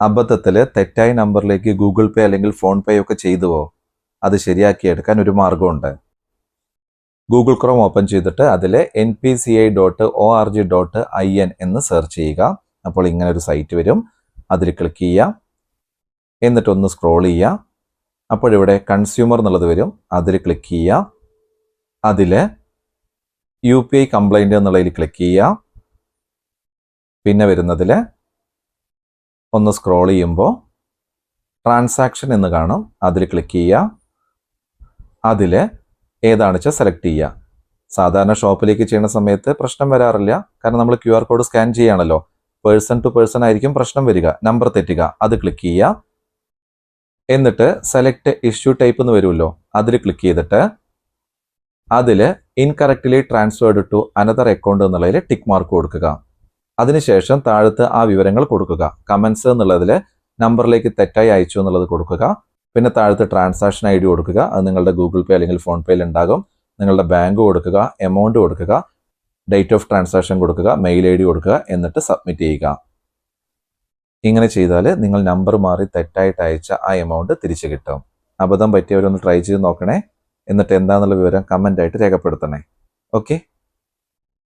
അബദ്ധത്തിൽ തെറ്റായ നമ്പറിലേക്ക് ഗൂഗിൾ പേ അല്ലെങ്കിൽ ഫോൺ പേ ഒക്കെ ചെയ്തുവോ? അത് ശരിയാക്കിയെടുക്കാൻ ഒരു മാർഗമുണ്ട്. ഗൂഗിൾ ക്രോം ഓപ്പൺ ചെയ്തിട്ട് അതിൽ N P C I dot O R G dot I N എന്ന് സെർച്ച് ചെയ്യുക. അപ്പോൾ ഇങ്ങനെ ഒരു സൈറ്റ് വരും. അതിൽ ക്ലിക്ക് ചെയ്യുക. എന്നിട്ടൊന്ന് സ്ക്രോൾ ചെയ്യുക. അപ്പോഴിവിടെ കൺസ്യൂമർ എന്നുള്ളത് വരും. അതിൽ ക്ലിക്ക് ചെയ്യുക. അതിൽ യു പി ഐ കംപ്ലൈന്റ് എന്നുള്ളതിൽ ക്ലിക്ക് ചെയ്യുക. പിന്നെ വരുന്നതിൽ ഒന്ന് സ്ക്രോൾ ചെയ്യുമ്പോൾ ട്രാൻസാക്ഷൻ എന്ന് കാണും. അതിൽ ക്ലിക്ക് ചെയ്യുക. അതിൽ ഏതാണ് വെച്ചാൽ സെലക്ട് ചെയ്യുക. സാധാരണ ഷോപ്പിലേക്ക് ചെയ്യുന്ന സമയത്ത് പ്രശ്നം വരാറില്ല. കാരണം നമ്മൾ ക്യു ആർ കോഡ് സ്കാൻ ചെയ്യുകയാണല്ലോ പേഴ്സൺ ടു പേഴ്സൺ ആയിരിക്കും പ്രശ്നം വരിക. നമ്പർ തെറ്റുക. അത് ക്ലിക്ക് ചെയ്യുക. എന്നിട്ട് സെലക്ട് ഇഷ്യൂ ടൈപ്പ് എന്ന് വരുമല്ലോ. അതിൽ ക്ലിക്ക് ചെയ്തിട്ട് അതിൽ incorrectly transferred to another account എന്നുള്ളതിൽ ടിക്ക് മാർക്ക് കൊടുക്കുക. അതിനുശേഷം താഴത്ത് ആ വിവരങ്ങൾ കൊടുക്കുക. കമൻസ് എന്നുള്ളതിൽ നമ്പറിലേക്ക് തെറ്റായി അയച്ചു എന്നുള്ളത് കൊടുക്കുക. പിന്നെ താഴത്ത് ട്രാൻസാക്ഷൻ ഐ ഡി കൊടുക്കുക. അത് നിങ്ങളുടെ ഗൂഗിൾ പേ അല്ലെങ്കിൽ ഫോൺ പേയിൽ ഉണ്ടാകും. നിങ്ങളുടെ ബാങ്ക് കൊടുക്കുക എമൗണ്ട് കൊടുക്കുക ഡേറ്റ് ഓഫ് ട്രാൻസാക്ഷൻ കൊടുക്കുക മെയിൽ ഐ ഡി കൊടുക്കുക എന്നിട്ട് സബ്മിറ്റ് ചെയ്യുക. ഇങ്ങനെ ചെയ്താൽ നിങ്ങൾ നമ്പർ മാറി തെറ്റായിട്ട് അയച്ച ആ എമൗണ്ട് തിരിച്ചു കിട്ടും. അബദ്ധം പറ്റിയവരൊന്ന് ട്രൈ ചെയ്ത് നോക്കണേ. എന്നിട്ട് എന്താണെന്നുള്ള വിവരം കമന്റായിട്ട് രേഖപ്പെടുത്തണേ. ഓക്കെ